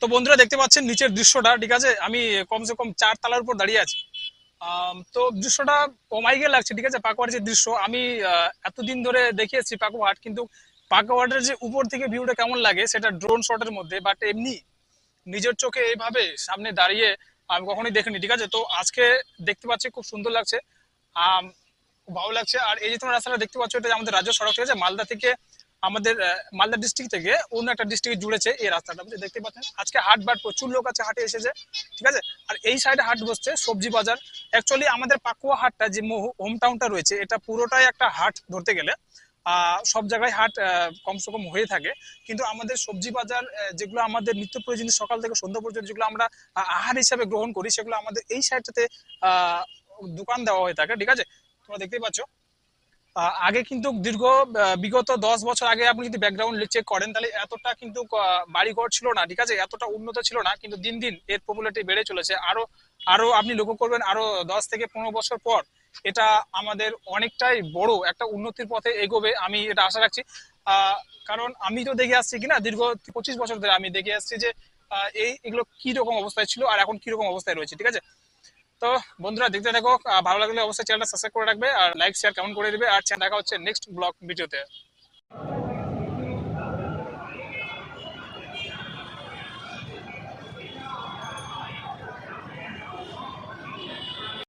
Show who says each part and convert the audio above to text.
Speaker 1: তো বন্ধুরা দেখতে পাচ্ছেন নিচের দৃশ্যটা, ঠিক আছে? আমি কমসে কম চার তালার উপর দাঁড়িয়ে আছি। তো দৃশ্যটা অমাইকে লাগছে, ঠিক আছে? পাকুয়ার যে দৃশ্য, আমি এতদিন ধরে দেখিয়েছি পাকুয়াহাট কিন্তু পাকুয়াহাটের যে উপর থেকে ভিউটা কেমন লাগে, সেটা ড্রোন শটের মধ্যে বাট এমনি নিজের চোখে এইভাবে সামনে দাঁড়িয়ে আমি কখনোই দেখিনি, ঠিক আছে? তো আজকে দেখতে পাচ্ছি খুব সুন্দর লাগছে। ভালো লাগছে। আর এই যে তোমরা রাস্তাটা দেখতে পাচ্ছ, এটা আমাদের রাজ্য সড়ক, ঠিক আছে? মালদা থেকে আমাদের মালদা ডিস্ট্রিক্ট থেকে অন্য একটা ডিস্ট্রিক্ট জুড়েছে এই রাস্তাটা। বুঝলে? দেখতে পাচ্ছেন? আজকে হাট বাট প্রচুর লোক আছে হাটে এসেছে, ঠিক আছে? আর এই সাইডে হাট বসছে, সবজি বাজার। অ্যাকচুয়ালি আমাদের পাকুয়া হাটটা যে হোম টাউনটা রয়েছে, এটা পুরোটাই একটা হাট ধরতে গেলে সব জায়গায় হাট কমসে কম হয়ে থাকে। কিন্তু আমাদের সবজি বাজার যেগুলো আমাদের নিত্য প্রয়োজনীয় সকাল থেকে সন্ধ্যা পর্যন্ত যেগুলো আমরা আহার হিসাবে গ্রহণ করি, সেগুলো আমাদের এই সাইডটাতে দোকান দেওয়া হয়ে থাকে, ঠিক আছে? তোমরা দেখতেই পাচ্ছ। আগে কিন্তু দীর্ঘ বিগত দশ বছর আগে আপনি যদি ব্যাকগ্রাউন্ড চেক করেন, তাহলে এতটা কিন্তু বাড়িঘর ছিল না, ঠিক আছে? এতটা উন্নত ছিল না, কিন্তু দিন দিন এর পপুলারিটি বেড়ে চলেছে। আরও আরও আপনি লক্ষ্য করবেন, আরও দশ থেকে পনেরো বছর পর এটা আমাদের অনেকটাই বড় একটা উন্নতির পথে এগোবে, আমি এটা আশা রাখছি। কারণ আমি তো দেখে আসছি কিনা দীর্ঘ পঁচিশ বছর ধরে আমি দেখে আসছি যে এই এগুলো কি রকম অবস্থায় ছিল আর এখন কি রকম অবস্থায় রয়েছে, ঠিক আছে? তো বন্ধুরা, দেখতে থাকো। ভালো লাগলে অবশ্যই চ্যানেলটা সাবস্ক্রাইব করে রাখবে আর লাইক শেয়ার কেমন করে দিবে। আর দেখা হচ্ছে নেক্সট ব্লগ ভিডিওতে